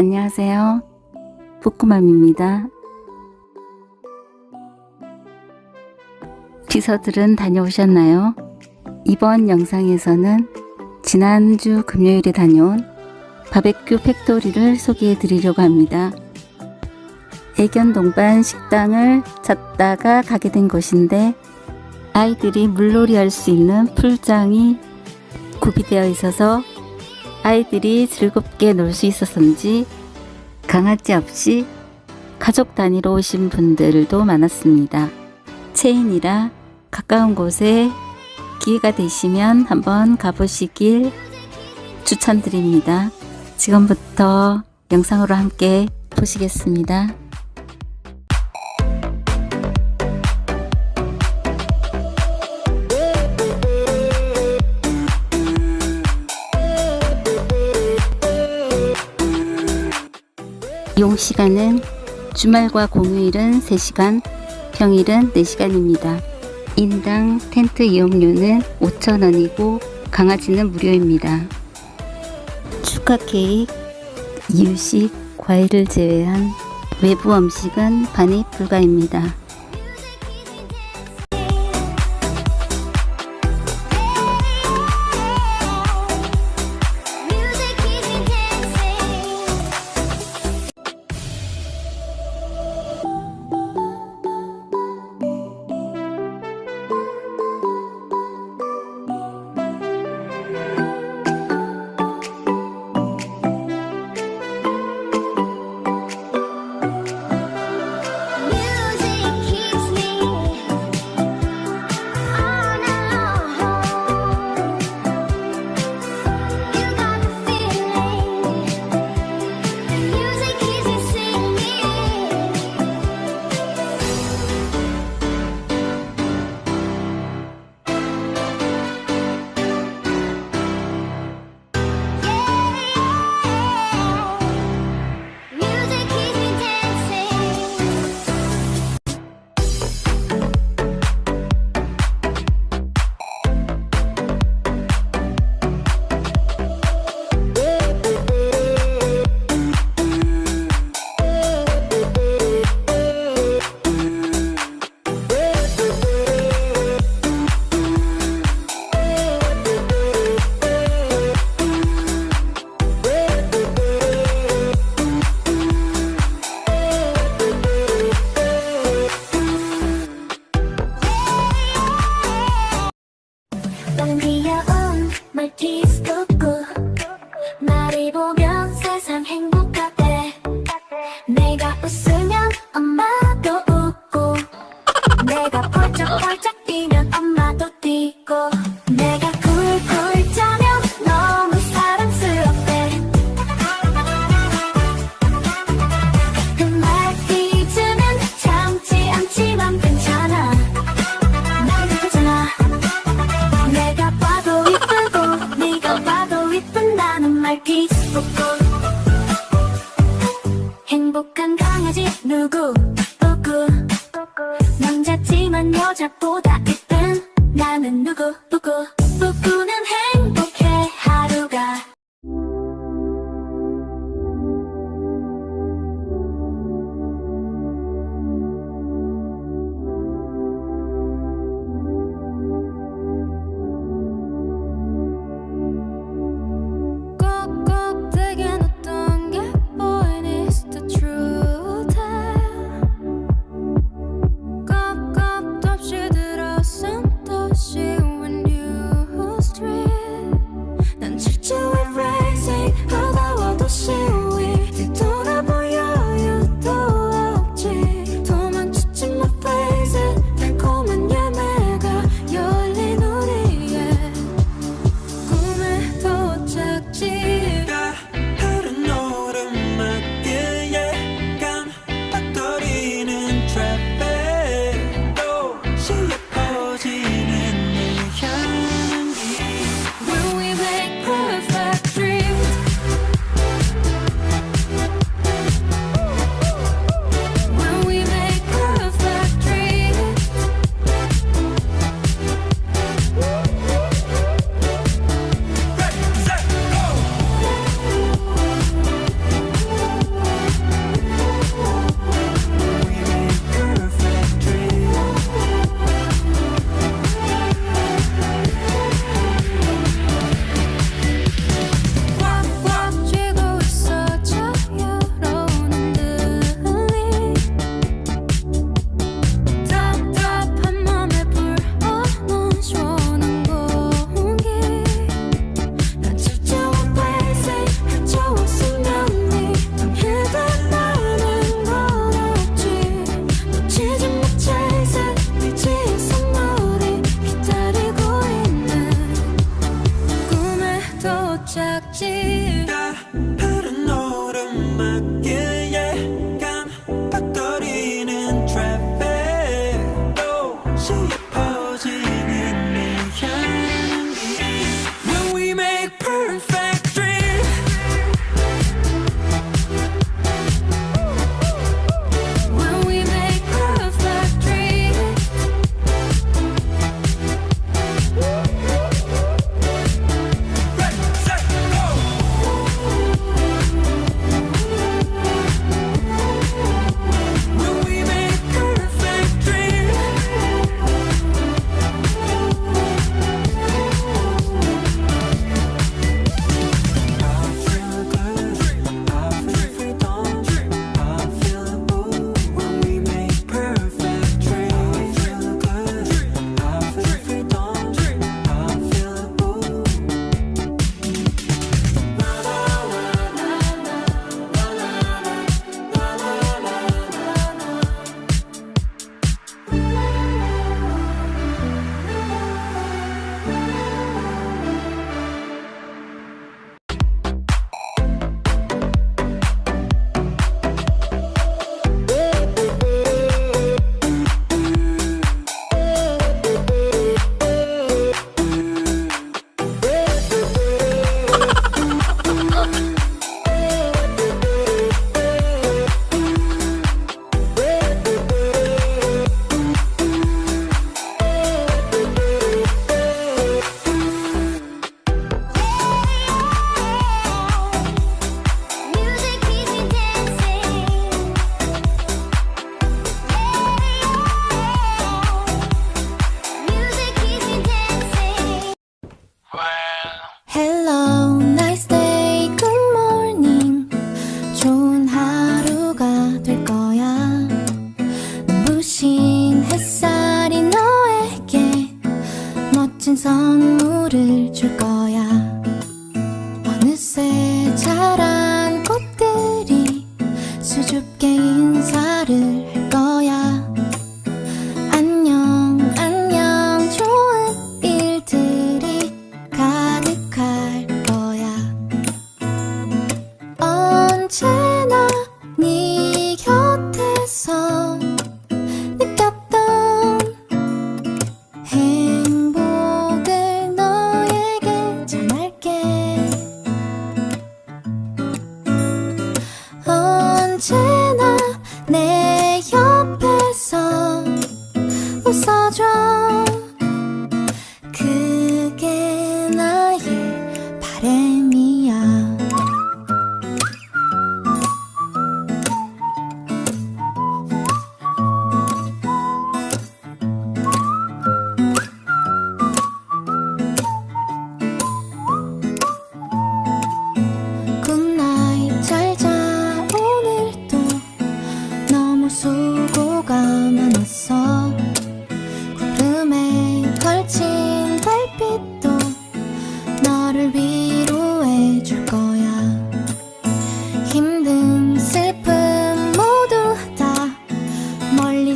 안녕하세요. 푸꾸맘입니다. 비서들은 다녀오셨나요? 이번 영상에서는 지난주 금요일에 다녀온 바베큐 팩토리를 소개해 드리려고 합니다. 애견 동반 식당을 찾다가 가게 된 곳인데 아이들이 물놀이 할 수 있는 풀장이 구비되어 있어서 아이들이 즐겁게 놀 수 있었는지 강아지 없이 가족 단위로 오신 분들도 많았습니다. 체인이라 가까운 곳에 기회가 되시면 한번 가보시길 추천드립니다. 지금부터 영상으로 함께 보시겠습니다. 용 시간은 주말과 공휴일은 3시간, 평일은 4시간입니다. 인당 텐트 이용료는 5,000원이고 강아지는 무료입니다. 축하 케이크, 이유식, 과일을 제외한 외부 음식은 반입 불가입니다. 귀여운 말 행복한 강아지 누구? 누구? 남자지만 여자보다 이쁜 나는 누구? 누구? 누구는 행복 인사를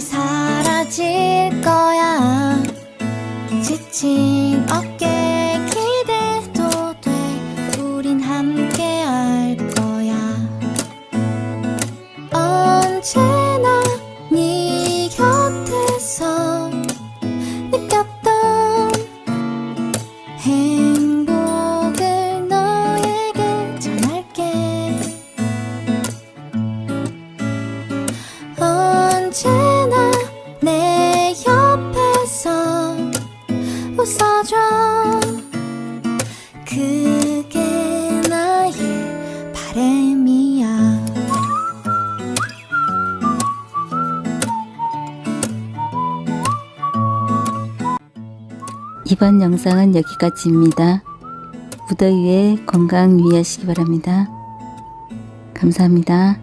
사라질 거야. 지친 어깨 이번 영상은 여기까지입니다. 무더위에 건강 유의하시기 바랍니다. 감사합니다.